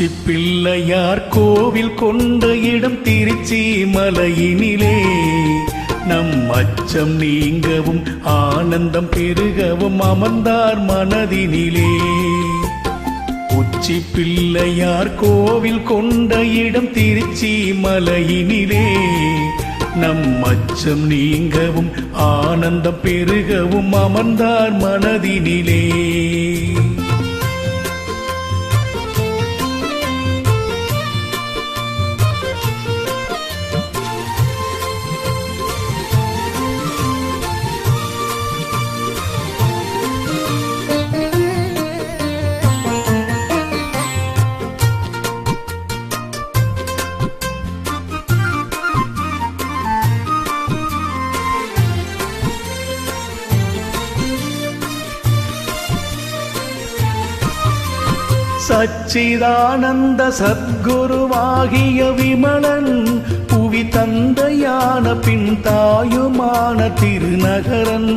உச்சி பிள்ளையார் கோவில் கொண்ட இடம் திருச்சி மலையினிலே நம் அச்சம் நீங்கவும் ஆனந்தம் பெருகவும் அமர்ந்தார் மனதினிலே. உச்சி பிள்ளையார் கோவில் கொண்ட இடம் திருச்சி மலையினிலே நம் அச்சம் நீங்கவும் ஆனந்தம் பெருகவும் அமர்ந்தார் மனதினிலே. சச்சிதானந்த சத்குருவாகிய விமலன் புவி தந்தையான பின் தாயுமான திருநகரன்.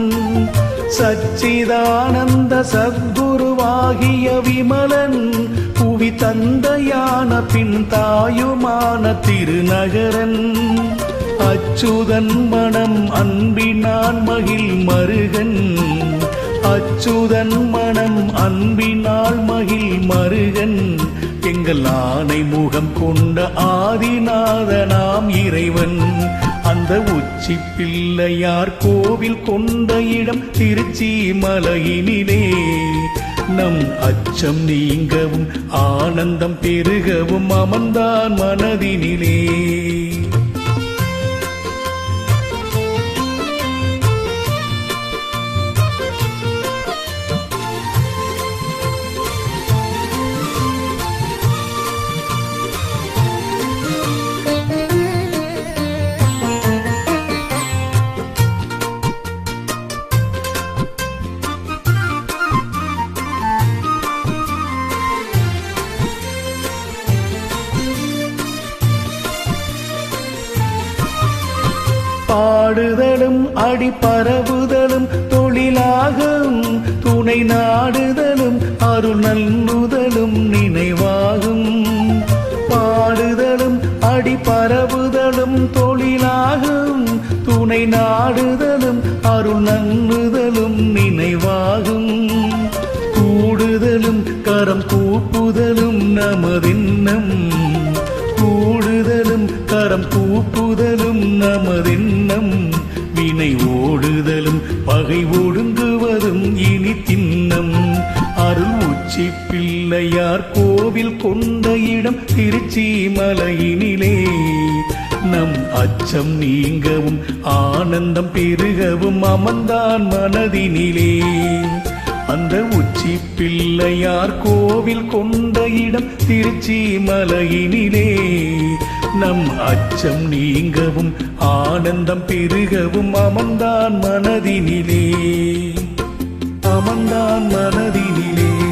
சச்சிதானந்த சத்குருவாகிய விமலன் புவி தந்தையான பின் தாயுமான திருநகரன். அச்சுதன் மனம் அன்பினான் மகிழ் மருகன் அச்சுதன் மனம் அன்பினால் மகிழ் மருகன். எங்கள் ஆணை முகம் கொண்ட ஆதிநாதனாம் இறைவன். அந்த உச்சி பிள்ளையார் கோவில் கொண்ட இடம் திருச்சி மலையினிலே நம் அச்சம் நீங்கவும் ஆனந்தம் பெருகவும் அமர்ந்தான் மனதினிலே. பாடுதலும் அடிப்பரவுதலும் தொழிலாகும் துணை நாடுதலும் அருள் நல்லுதலும் நினைவாகும். பாடுதலும் அடிப்பரவுதலும் தொழிலாகும் துணை நாடுதலும் அருள் நல்லுதலும் நினைவாகும். கூடுதலும் கரம் கூப்புதலும் நமதின்னம் கரம் கூப்புதலும் நமதென்னம். வினை ஓடுதலும் பகை ஒடுங்குவதும் இனி தின்னம். அருள் உச்சி பிள்ளையார் கோவில் கொண்ட இடம் திருச்சி மலையினிலே. நம் அச்சம் நீங்கவும் ஆனந்தம் பெருகவும் அமர்ந்தான் மனதினிலே. அந்த உச்சி பிள்ளையார் கோவில் கொண்ட இடம் திருச்சி மலையினிலே. நம் அச்சம் நீங்கவும் ஆனந்தம் பெருகவும் அமர்ந்தான் மனதினிலே. அமர்ந்தான் மனதினிலே.